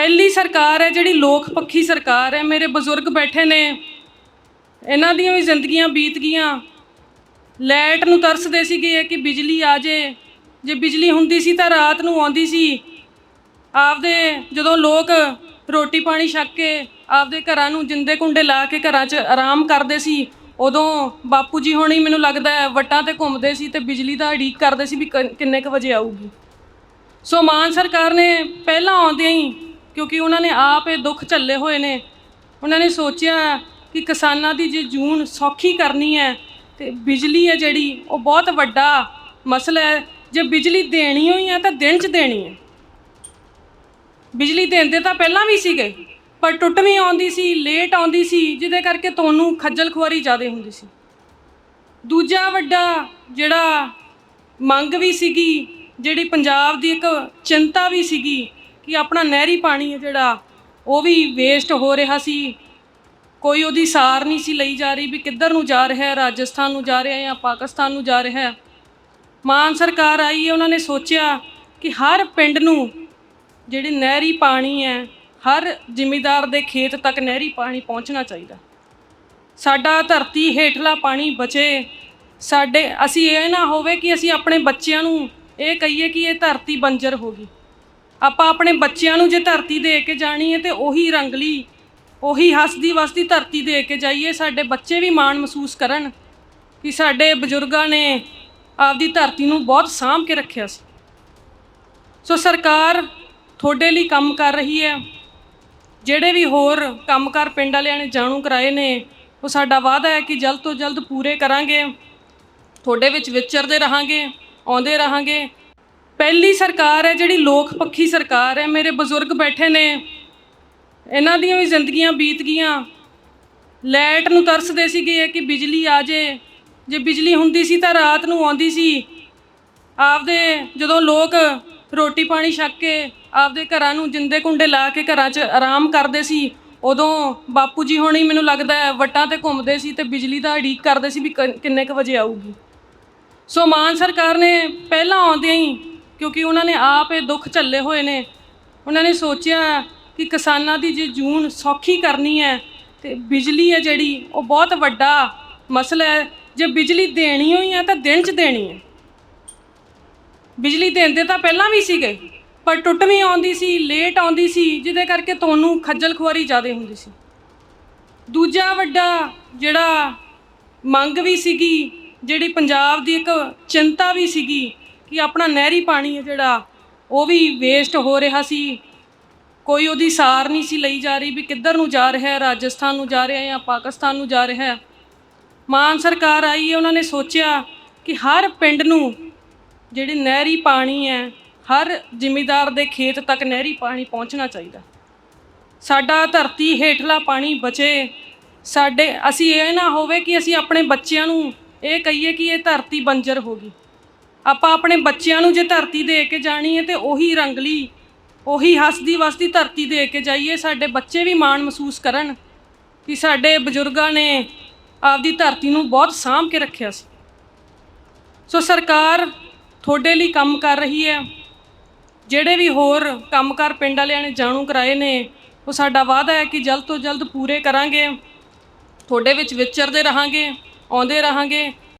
ਪਹਿਲੀ ਸਰਕਾਰ ਹੈ, ਜਿਹੜੀ ਲੋਕ ਪੱਖੀ ਸਰਕਾਰ ਹੈ। ਮੇਰੇ ਬਜ਼ੁਰਗ ਬੈਠੇ ਨੇ। ਇਹਨਾਂ ਦੀਆਂ ਵੀ ਜ਼ਿੰਦਗੀਆਂ ਬੀਤ ਗਈਆਂ। ਲਾਈਟ ਨੂੰ ਤਰਸਦੇ ਸੀਗੇ ਕਿ ਬਿਜਲੀ ਆ ਜੇ। ਜੇ ਬਿਜਲੀ ਹੁੰਦੀ ਸੀ ਤਾਂ ਰਾਤ ਨੂੰ ਆਉਂਦੀ ਸੀ। ਆਪਦੇ ਜਦੋਂ ਲੋਕ ਰੋਟੀ ਪਾਣੀ ਛੱਕ ਕੇ ਆਪਦੇ ਘਰਾਂ ਨੂੰ ਜਿੰਦੇ ਕੁੰਡੇ ਲਾ ਕੇ ਘਰਾਂ 'ਚ ਆਰਾਮ ਕਰਦੇ ਸੀ, ਉਦੋਂ ਬਾਪੂ ਜੀ ਹੋਣੀ ਮੈਨੂੰ ਲੱਗਦਾ ਹੈ ਵਟਾਂ ਤੇ ਘੁੰਮਦੇ ਸੀ ਤੇ ਬਿਜਲੀ ਦਾ ਉਡੀਕ ਕਰਦੇ ਸੀ ਵੀ ਕ- ਕਿੰਨੇ ਕੁ ਵਜੇ ਆਊਗੀ। ਸੋ ਮਾਨ ਸਰਕਾਰ ਨੇ ਪਹਿਲਾਂ ਆਉਂਦਿਆਂ ਹੀ ਕਿਉਂਕਿ ਉਹਨਾਂ ਨੇ ਆਪ ਇਹ ਦੁੱਖ ਝੱਲੇ ਹੋਏ ਨੇ। ਉਹਨਾਂ ਨੇ ਸੋਚਿਆ ਕਿ ਕਿਸਾਨਾਂ ਦੀ ਜੇ ਜੂਨ ਸੌਖੀ ਕਰਨੀ ਹੈ ਤੇ ਬਿਜਲੀ ਹੈ ਜਿਹੜੀ, ਉਹ ਬਹੁਤ ਵੱਡਾ ਮਸਲਾ ਹੈ। ਜੇ ਬਿਜਲੀ ਦੇਣੀ ਹੋਈ ਹੈ ਤਾਂ ਦਿਨ 'ਚ ਦੇਣੀ ਹੈ। ਬਿਜਲੀ ਦਿੰਦੇ ਤਾਂ ਪਹਿਲਾਂ ਵੀ ਸੀਗੇ, ਪਰ ਟੁੱਟਵੀਂ ਆਉਂਦੀ ਸੀ, ਲੇਟ ਆਉਂਦੀ ਸੀ, ਜਿਹਦੇ ਕਰਕੇ ਤੁਹਾਨੂੰ ਖੱਜਲ ਖੁਆਰੀ ਜ਼ਿਆਦਾ ਹੁੰਦੀ ਸੀ। ਦੂਜਾ ਵੱਡਾ ਜਿਹੜਾ ਮੰਗ ਵੀ ਸੀਗੀ, ਜਿਹੜੀ ਪੰਜਾਬ ਦੀ ਇੱਕ ਚਿੰਤਾ ਵੀ ਸੀਗੀ ਕਿ ਆਪਣਾ ਨਹਿਰੀ ਪਾਣੀ ਹੈ ਜਿਹੜਾ, ਉਹ ਵੀ ਵੇਸਟ ਹੋ ਰਿਹਾ ਸੀ। ਕੋਈ ਉਹਦੀ ਸਾਰ ਨਹੀਂ ਸੀ ਲਈ ਜਾ ਰਹੀ ਵੀ ਕਿੱਧਰ ਨੂੰ ਜਾ ਰਿਹਾ ਹੈ, ਰਾਜਸਥਾਨ ਨੂੰ ਜਾ ਰਿਹਾ ਹੈ ਜਾਂ ਪਾਕਿਸਤਾਨ ਨੂੰ ਜਾ ਰਿਹਾ ਹੈ। ਮਾਨ ਸਰਕਾਰ ਆਈ ਹੈ, ਉਹਨਾਂ ਨੇ ਸੋਚਿਆ ਕਿ ਹਰ ਪਿੰਡ ਨੂੰ ਜਿਹੜੀ ਨਹਿਰੀ ਪਾਣੀ ਹੈ, ਹਰ ਜ਼ਿਮੀਦਾਰ ਦੇ ਖੇਤ ਤੱਕ ਨਹਿਰੀ ਪਾਣੀ ਪਹੁੰਚਣਾ ਚਾਹੀਦਾ। ਸਾਡਾ ਧਰਤੀ ਹੇਠਲਾ ਪਾਣੀ ਬਚੇ। ਸਾਡੇ, ਅਸੀਂ ਇਹ ਨਾ ਹੋਵੇ ਕਿ ਅਸੀਂ ਆਪਣੇ ਬੱਚਿਆਂ ਨੂੰ ਇਹ ਕਹੀਏ ਕਿ ਇਹ ਧਰਤੀ ਬੰਜਰ ਹੋ ਗਈ। ਆਪਾਂ ਆਪਣੇ ਬੱਚਿਆਂ ਨੂੰ ਜੇ ਧਰਤੀ ਦੇ ਕੇ ਜਾਣੀ ਹੈ ਤੇ ਉਹੀ ਰੰਗਲੀ, ਉਹੀ ਹੱਸਦੀ ਵਸਦੀ ਧਰਤੀ ਦੇ ਕੇ ਜਾਈਏ, ਸਾਡੇ ਬੱਚੇ ਵੀ ਮਾਣ ਮਹਿਸੂਸ ਕਰਨ ਕਿ ਸਾਡੇ ਬਜ਼ੁਰਗਾਂ ਨੇ ਆਪਦੀ ਧਰਤੀ ਨੂੰ ਬਹੁਤ ਸਾਂਭ ਕੇ ਰੱਖਿਆ ਸੀ। ਸੋ ਸਰਕਾਰ ਤੁਹਾਡੇ ਲਈ ਕੰਮ ਕਰ ਰਹੀ ਹੈ। ਜਿਹੜੇ ਵੀ ਹੋਰ ਕੰਮਕਾਰ ਪਿੰਡ ਵਾਲਿਆਂ ਨੇ ਜਾਣੂ ਕਰਾਏ ਨੇ, ਉਹ ਸਾਡਾ ਵਾਅਦਾ ਹੈ ਕਿ ਜਲਦ ਤੋਂ ਜਲਦ ਪੂਰੇ ਕਰਾਂਗੇ, ਤੁਹਾਡੇ ਵਿੱਚ ਵਿਚਰਦੇ ਰਹਾਂਗੇ, ਆਉਂਦੇ ਰਹਾਂਗੇ ਪਹਿਲੀ ਸਰਕਾਰ ਹੈ ਜਿਹੜੀ ਲੋਕ ਪੱਖੀ ਸਰਕਾਰ ਹੈ। ਮੇਰੇ ਬਜ਼ੁਰਗ ਬੈਠੇ ਨੇ। ਇਹਨਾਂ ਦੀਆਂ ਵੀ ਜ਼ਿੰਦਗੀਆਂ ਬੀਤ ਗਈਆਂ। ਲਾਈਟ ਨੂੰ ਤਰਸਦੇ ਸੀਗੇ ਕਿ ਬਿਜਲੀ ਆ ਜੇ। ਜੇ ਬਿਜਲੀ ਹੁੰਦੀ ਸੀ ਤਾਂ ਰਾਤ ਨੂੰ ਆਉਂਦੀ ਸੀ। ਆਪਦੇ ਜਦੋਂ ਲੋਕ ਰੋਟੀ ਪਾਣੀ ਛੱਕ ਕੇ ਆਪਦੇ ਘਰਾਂ ਨੂੰ ਜਿੰਦੇ ਕੁੰਡੇ ਲਾ ਕੇ ਘਰਾਂ 'ਚ ਆਰਾਮ ਕਰਦੇ ਸੀ, ਉਦੋਂ ਬਾਪੂ ਜੀ ਹੋਣੀ ਮੈਨੂੰ ਲੱਗਦਾ ਹੈ ਵਟਾਂ ਤੇ ਘੁੰਮਦੇ ਸੀ ਤੇ ਬਿਜਲੀ ਦਾ ਉਡੀਕ ਕਰਦੇ ਸੀ ਵੀ ਕ- ਕਿੰਨੇ ਕੁ ਵਜੇ ਆਊਗੀ। ਸੋ ਮਾਨ ਸਰਕਾਰ ਨੇ ਪਹਿਲਾਂ ਆਉਂਦਿਆਂ ਕਿਉਂਕਿ ਉਹਨਾਂ ਨੇ ਆਪ ਇਹ ਦੁੱਖ ਝੱਲੇ ਹੋਏ ਨੇ। ਉਹਨਾਂ ਨੇ ਸੋਚਿਆ ਕਿ ਕਿਸਾਨਾਂ ਦੀ ਜੇ ਜੂਨ ਸੌਖੀ ਕਰਨੀ ਹੈ ਤੇ ਬਿਜਲੀ ਹੈ ਜਿਹੜੀ, ਉਹ ਬਹੁਤ ਵੱਡਾ ਮਸਲਾ ਹੈ। ਜੇ ਬਿਜਲੀ ਦੇਣੀ ਹੋਈ ਹੈ ਤਾਂ ਦਿਨ 'ਚ ਦੇਣੀ ਹੈ। ਬਿਜਲੀ ਦਿੰਦੇ ਤਾਂ ਪਹਿਲਾਂ ਵੀ ਸੀਗੇ, ਪਰ ਟੁੱਟਵੀਂ ਆਉਂਦੀ ਸੀ, ਲੇਟ ਆਉਂਦੀ ਸੀ, ਜਿਹਦੇ ਕਰਕੇ ਤੁਹਾਨੂੰ ਖੱਜਲ ਖੁਆਰੀ ਜ਼ਿਆਦਾ ਹੁੰਦੀ ਸੀ। ਦੂਜਾ ਵੱਡਾ ਜਿਹੜਾ ਮੰਗ ਵੀ ਸੀਗੀ, ਜਿਹੜੀ ਪੰਜਾਬ ਦੀ ਇੱਕ ਚਿੰਤਾ ਵੀ ਸੀਗੀ ਕਿ ਆਪਣਾ ਨਹਿਰੀ ਪਾਣੀ ਹੈ ਜਿਹੜਾ, ਉਹ ਵੀ ਵੇਸਟ ਹੋ ਰਿਹਾ ਸੀ। ਕੋਈ ਉਹਦੀ ਸਾਰ ਨਹੀਂ ਸੀ ਲਈ ਜਾ ਰਹੀ ਵੀ ਕਿੱਧਰ ਨੂੰ ਜਾ ਰਿਹਾ ਹੈ, ਰਾਜਸਥਾਨ ਨੂੰ ਜਾ ਰਿਹਾ ਹੈ ਜਾਂ ਪਾਕਿਸਤਾਨ ਨੂੰ ਜਾ ਰਿਹਾ ਹੈ। ਮਾਨ ਸਰਕਾਰ ਆਈ ਹੈ, ਉਹਨਾਂ ਨੇ ਸੋਚਿਆ ਕਿ ਹਰ ਪਿੰਡ ਨੂੰ ਜਿਹੜੀ ਨਹਿਰੀ ਪਾਣੀ ਹੈ, ਹਰ ਜ਼ਿਮੀਦਾਰ ਦੇ ਖੇਤ ਤੱਕ ਨਹਿਰੀ ਪਾਣੀ ਪਹੁੰਚਣਾ ਚਾਹੀਦਾ। ਸਾਡਾ ਧਰਤੀ ਹੇਠਲਾ ਪਾਣੀ ਬਚੇ। ਸਾਡੇ, ਅਸੀਂ ਇਹ ਨਾ ਹੋਵੇ ਕਿ ਅਸੀਂ ਆਪਣੇ ਬੱਚਿਆਂ ਨੂੰ ਇਹ ਕਹੀਏ ਕਿ ਇਹ ਧਰਤੀ ਬੰਜਰ ਹੋ ਗਈ। ਆਪਾਂ ਆਪਣੇ ਬੱਚਿਆਂ ਨੂੰ ਜੇ ਧਰਤੀ ਦੇ ਕੇ ਜਾਣੀ ਹੈ ਤੇ ਉਹੀ ਰੰਗਲੀ, ਉਹੀ ਹੱਸਦੀ ਵਸਦੀ ਧਰਤੀ ਦੇ ਕੇ ਜਾਈਏ, ਸਾਡੇ ਬੱਚੇ ਵੀ ਮਾਣ ਮਹਿਸੂਸ ਕਰਨ ਕਿ ਸਾਡੇ ਬਜ਼ੁਰਗਾਂ ਨੇ ਆਪਦੀ ਧਰਤੀ ਨੂੰ ਬਹੁਤ ਸਾਂਭ ਕੇ ਰੱਖਿਆ ਸੀ। ਸੋ ਸਰਕਾਰ ਤੁਹਾਡੇ ਲਈ ਕੰਮ ਕਰ ਰਹੀ ਹੈ। ਜਿਹੜੇ ਵੀ ਹੋਰ ਕੰਮਕਾਰ ਪਿੰਡ ਵਾਲਿਆਂ ਨੇ ਜਾਣੂ ਕਰਾਏ ਨੇ, ਉਹ ਸਾਡਾ ਵਾਅਦਾ ਹੈ ਕਿ ਜਲਦ ਤੋਂ ਜਲਦ ਪੂਰੇ ਕਰਾਂਗੇ, ਤੁਹਾਡੇ ਵਿੱਚ ਵਿਚਰਦੇ ਰਹਾਂਗੇ, ਆਉਂਦੇ ਰਹਾਂਗੇ